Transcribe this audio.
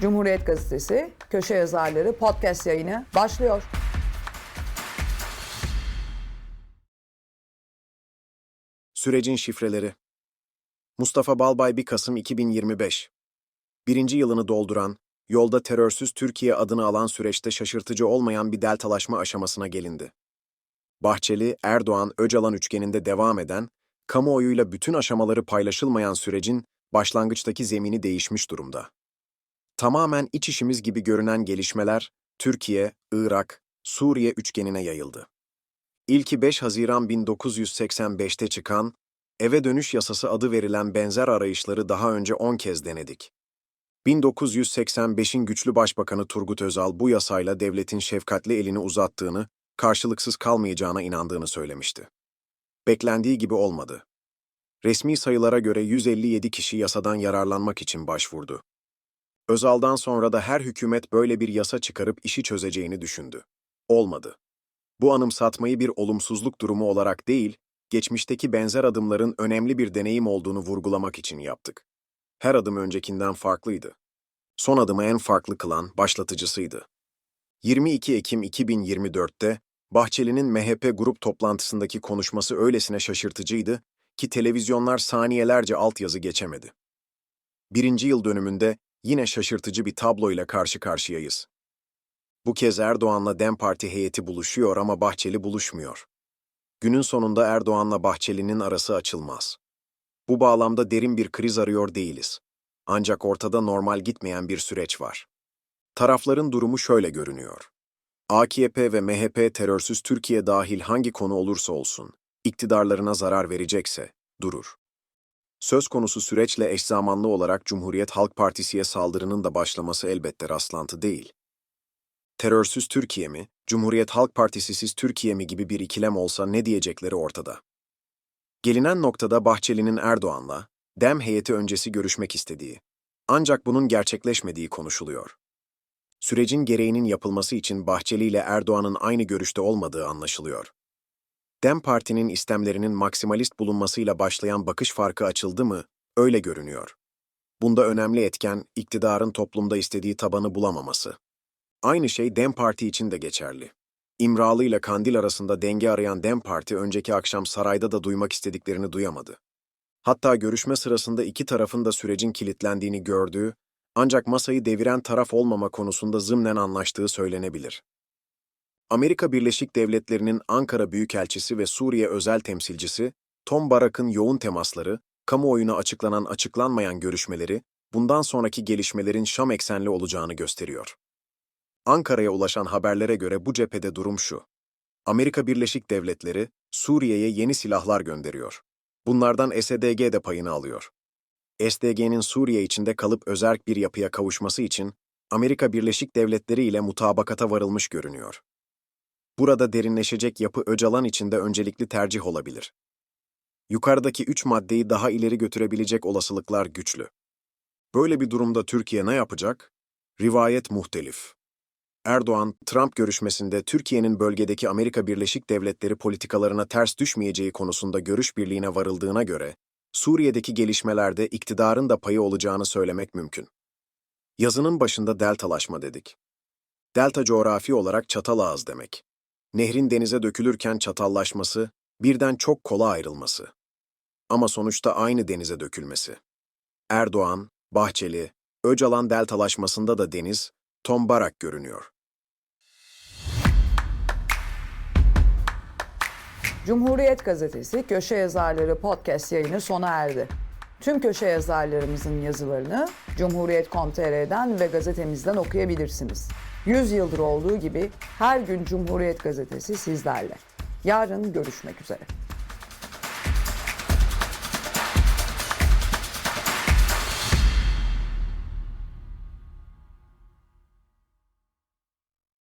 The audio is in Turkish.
Cumhuriyet Gazetesi Köşe Yazarları podcast yayını başlıyor. Sürecin şifreleri. Mustafa Balbay 1 Kasım 2025. Birinci yılını dolduran, yolda terörsüz Türkiye adını alan süreçte şaşırtıcı olmayan bir deltalaşma aşamasına gelindi. Bahçeli, Erdoğan, Öcalan üçgeninde devam eden, kamuoyuyla bütün aşamaları paylaşılmayan sürecin başlangıçtaki zemini değişmiş durumda. Tamamen iç işimiz gibi görünen gelişmeler, Türkiye, Irak, Suriye üçgenine yayıldı. İlki 5 Haziran 1985'te çıkan, eve dönüş yasası adı verilen benzer arayışları daha önce 10 kez denedik. 1985'in güçlü başbakanı Turgut Özal bu yasayla devletin şefkatli elini uzattığını, karşılıksız kalmayacağına inandığını söylemişti. Beklendiği gibi olmadı. Resmi sayılara göre 157 kişi yasadan yararlanmak için başvurdu. Özal'dan sonra da her hükümet böyle bir yasa çıkarıp işi çözeceğini düşündü. Olmadı. Bu anımsatmayı bir olumsuzluk durumu olarak değil, geçmişteki benzer adımların önemli bir deneyim olduğunu vurgulamak için yaptık. Her adım öncekinden farklıydı. Son adımı en farklı kılan başlatıcısıydı. 22 Ekim 2024'te Bahçeli'nin MHP grup toplantısındaki konuşması öylesine şaşırtıcıydı ki televizyonlar saniyelerce altyazı geçemedi. Birinci yıl dönümünde yine şaşırtıcı bir tabloyla karşı karşıyayız. Bu kez Erdoğan'la DEM Parti heyeti buluşuyor ama Bahçeli buluşmuyor. Günün sonunda Erdoğan'la Bahçeli'nin arası açılmaz. Bu bağlamda derin bir kriz arıyor değiliz. Ancak ortada normal gitmeyen bir süreç var. Tarafların durumu şöyle görünüyor. AKP ve MHP terörsüz Türkiye dahil hangi konu olursa olsun, iktidarlarına zarar verecekse, durur. Söz konusu süreçle eş zamanlı olarak Cumhuriyet Halk Partisi'ye saldırının da başlaması elbette rastlantı değil. Terörsüz Türkiye mi, Cumhuriyet Halk Partisi'siz Türkiye mi gibi bir ikilem olsa ne diyecekleri ortada. Gelinen noktada Bahçeli'nin Erdoğan'la, DEM heyeti öncesi görüşmek istediği, ancak bunun gerçekleşmediği konuşuluyor. Sürecin gereğinin yapılması için Bahçeli ile Erdoğan'ın aynı görüşte olmadığı anlaşılıyor. DEM Parti'nin istemlerinin maksimalist bulunmasıyla başlayan bakış farkı açıldı mı, öyle görünüyor. Bunda önemli etken, iktidarın toplumda istediği tabanı bulamaması. Aynı şey DEM Parti için de geçerli. İmralı ile Kandil arasında denge arayan DEM Parti önceki akşam sarayda da duymak istediklerini duyamadı. Hatta görüşme sırasında iki tarafın da sürecin kilitlendiğini gördüğü, ancak masayı deviren taraf olmama konusunda zımnen anlaştığı söylenebilir. Amerika Birleşik Devletleri'nin Ankara Büyükelçisi ve Suriye özel temsilcisi, Tom Barak'ın yoğun temasları, kamuoyuna açıklanan açıklanmayan görüşmeleri, bundan sonraki gelişmelerin Şam eksenli olacağını gösteriyor. Ankara'ya ulaşan haberlere göre bu cephede durum şu. Amerika Birleşik Devletleri, Suriye'ye yeni silahlar gönderiyor. Bunlardan SDG de payını alıyor. SDG'nin Suriye içinde kalıp özerk bir yapıya kavuşması için Amerika Birleşik Devletleri ile mutabakata varılmış görünüyor. Burada derinleşecek yapı Öcalan için de öncelikli tercih olabilir. Yukarıdaki üç maddeyi daha ileri götürebilecek olasılıklar güçlü. Böyle bir durumda Türkiye ne yapacak? Rivayet muhtelif. Erdoğan, Trump görüşmesinde Türkiye'nin bölgedeki Amerika Birleşik Devletleri politikalarına ters düşmeyeceği konusunda görüş birliğine varıldığına göre, Suriye'deki gelişmelerde iktidarın da payı olacağını söylemek mümkün. Yazının başında deltalaşma dedik. Delta coğrafi olarak çatal ağız demek. Nehrin denize dökülürken çatallaşması, birden çok kola ayrılması. Ama sonuçta aynı denize dökülmesi. Erdoğan, Bahçeli, Öcalan deltalaşmasında da deniz, Tom Barak görünüyor. Cumhuriyet Gazetesi Köşe Yazarları podcast yayını sona erdi. Tüm köşe yazarlarımızın yazılarını Cumhuriyet.com.tr'den ve gazetemizden okuyabilirsiniz. 100 yıldır olduğu gibi her gün Cumhuriyet Gazetesi sizlerle. Yarın görüşmek üzere.